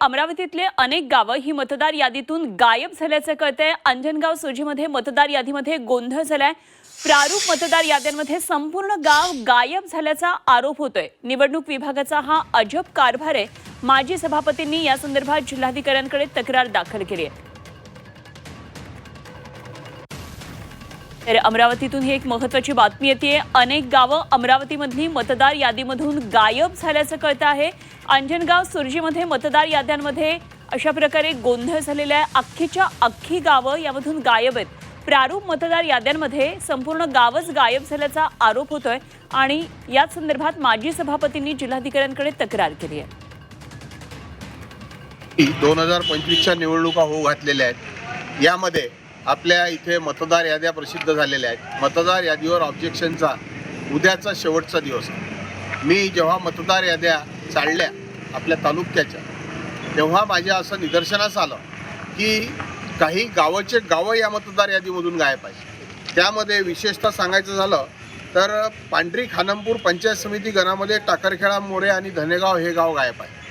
अमरावतीतले अनेक गावं ही मतदार यादीतून गायब झाल्याचं कळतंय. अंजनगाव सोजीमध्ये मतदार यादीमध्ये गोंधळ झालाय. प्रारूप मतदार याद्यांमध्ये संपूर्ण गाव गायब झाल्याचा आरोप होतोय. निवडणूक विभागाचा हा अजब कारभार आहे. माजी सभापतींनी या संदर्भात जिल्हाधिकाऱ्यांकडे तक्रार दाखल केली आहे. तर अमरावतीतून ही एक महत्वाची बातमी येते. अनेक गावं अमरावतीमधली मतदार यादीमधून गायब झाल्याचं कळतं आहे. अंजनगाव सुरजीमध्ये मतदार याद्यांमध्ये अशा प्रकारे गोंधळ झालेला आहे. अख्खीच्या अख्खी गावं यामधून गायब आहेत. प्रारूप मतदार याद्यांमध्ये संपूर्ण गावच गायब झाल्याचा आरोप होतोय आणि याच संदर्भात माजी सभापतींनी जिल्हाधिकाऱ्यांकडे तक्रार केली आहे. दोन हजार पंचवीसच्या निवडणुका होऊ घातलेल्या आहेत. यामध्ये आपल्या इथे मतदार याद्या प्रसिद्ध झालेल्या आहेत. मतदार यादीवर ऑब्जेक्शनचा उद्याचा शेवटचा दिवस मी जेव्हा मतदार याद्या चालल्या आपल्या तालुक्याच्या तेव्हा माझ्या असं निदर्शनास आलं की काही गावाचे गावं या मतदार यादीमधून गायब आहे त्यामध्ये विशेषतः सांगायचं झालं तर पांढरी खानमपूर पंचायत समिती गणामध्ये टाकरखेडा मोरे आणि धनेगाव हे गाव गायब आहे.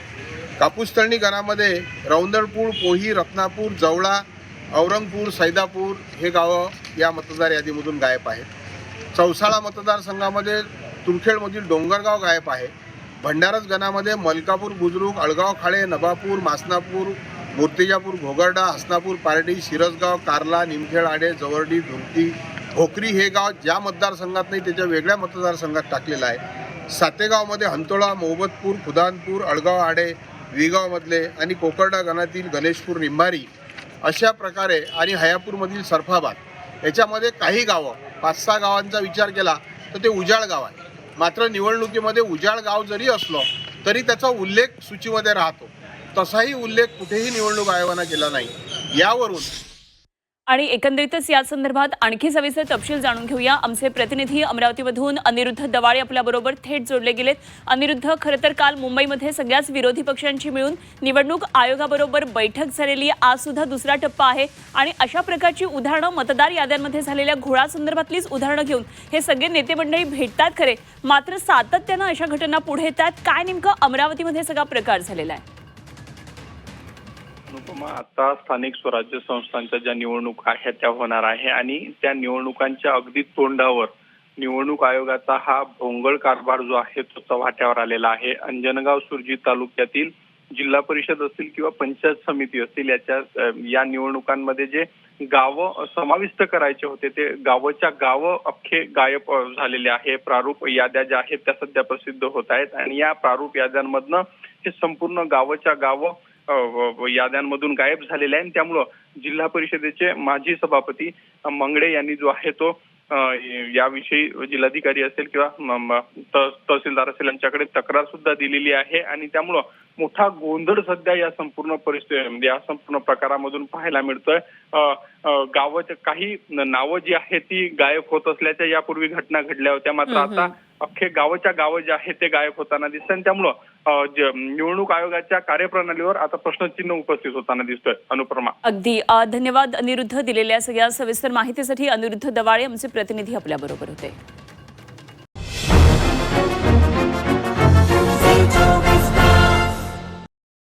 कापूसतळणी गणामध्ये रौंदळपूर पोही रत्नापूर जवळा औरंगपूर सैदापूर हे गावं या मतदार यादीमधून गायब आहेत. चौसाळा मतदारसंघामध्ये तुरखेडमधील डोंगरगाव गायब आहे. भंडारच गणामध्ये मलकापूर बुजरुक अळगाव खाळे नवापूर मासनापूर मूर्तिजापूर घोगरडा हसनापूर पारडी शिरसगाव कार्ला निमखेड आडे जवरडी धुमती भोकरी हे गाव ज्या मतदारसंघात नाही त्याच्या वेगळ्या मतदारसंघात टाकलेलं आहे. सातेगावमध्ये हंतोळा मोहबतपूर खुदानपूर अळगाव आडे विगावमधले आणि कोकर्डा गणातील गणेशपूर निंभारी अशा प्रकारे आणि हयापूरमधील सरफाबाद याच्यामध्ये काही गावं पाच सहा गावांचा विचार केला तर ते उजाळ गाव आहे. मात्र निवडणुकीमध्ये उजाळ गाव जरी असलं तरी त्याचा उल्लेख सूचीमध्ये राहतो. तसाही उल्लेख कुठेही निवडणूक आयोगानं केला नाही. यावरून आणि एकंदरीतच या संदर्भात आणखी सविस्तर तपशील जाणून घेऊया. आमचे प्रतिनिधी अमरावतीमधून अनिरुद्ध दवाळे आपल्याबरोबर थेट जोडले गेलेत. अनिरुद्ध खरं तर काल मुंबईमध्ये सगळ्याच विरोधी पक्षांची मिळून निवडणूक आयोगाबरोबर बैठक झालेली आज सुद्धा दुसरा टप्पा आहे आणि अशा प्रकारची उदाहरणं मतदार याद्यांमध्ये झालेल्या घोळासंदर्भातलीच उदाहरणं घेऊन हे सगळे नेते मंडळी भेटतात खरे. मात्र सातत्यानं अशा घटना पुढे येतात. काय नेमकं अमरावतीमध्ये सगळा प्रकार झालेला आहे? अनुपमा आता स्थानिक स्वराज्य संस्थांच्या ज्या निवडणुका आहेत त्या होणार आहे. आणि त्या निवडणुकांच्या अगदी तोंडावर निवडणूक आयोगाचा हा भोंगळ कारभार जो आहे तो चव्हाट्यावर आलेला आहे. अंजनगाव सुरजी तालुक्यातील जिल्हा परिषद असतील किंवा पंचायत समिती असतील याच्या या निवडणुकांमध्ये जे गावं समाविष्ट करायचे होते ते गावच्या गावं अख्खे गायब झालेले आहे. प्रारूप याद्या ज्या आहेत त्या सध्या प्रसिद्ध होत आहेत. आणि या प्रारूप याद्यांमधनं हे संपूर्ण गावच्या गावं याद्यांमधून गायब झालेले आहे. आणि त्यामुळं जिल्हा परिषदेचे माजी सभापती मंगडे यांनी जो आहे तो याविषयी जिल्हाधिकारी असेल किंवा तहसीलदार असेल यांच्याकडे तक्रार सुद्धा दिलेली आहे. आणि त्यामुळं मोठा गोंधळ सध्या या संपूर्ण परिस्थिती या संपूर्ण प्रकारामधून पाहायला मिळतोय. गावाच्या काही नावं जी आहेत ती गायब होत असल्याच्या यापूर्वी घटना घडल्या होत्या. मात्र आता अख्खे गावाच्या गावं जे आहेत ते गायब होताना दिसत आणि त्यामुळं निवडणूक आयोगाच्या कार्यप्रणालीवर आता प्रश्नचिन्ह उपस्थित होताना दिसतोय अनुप्रमा अगदी. धन्यवाद अनिरुद्ध दिलेल्या सगळ्या सविस्तर माहितीसाठी. अनिरुद्ध दवाळे आमचे प्रतिनिधी आपल्याबरोबर होते.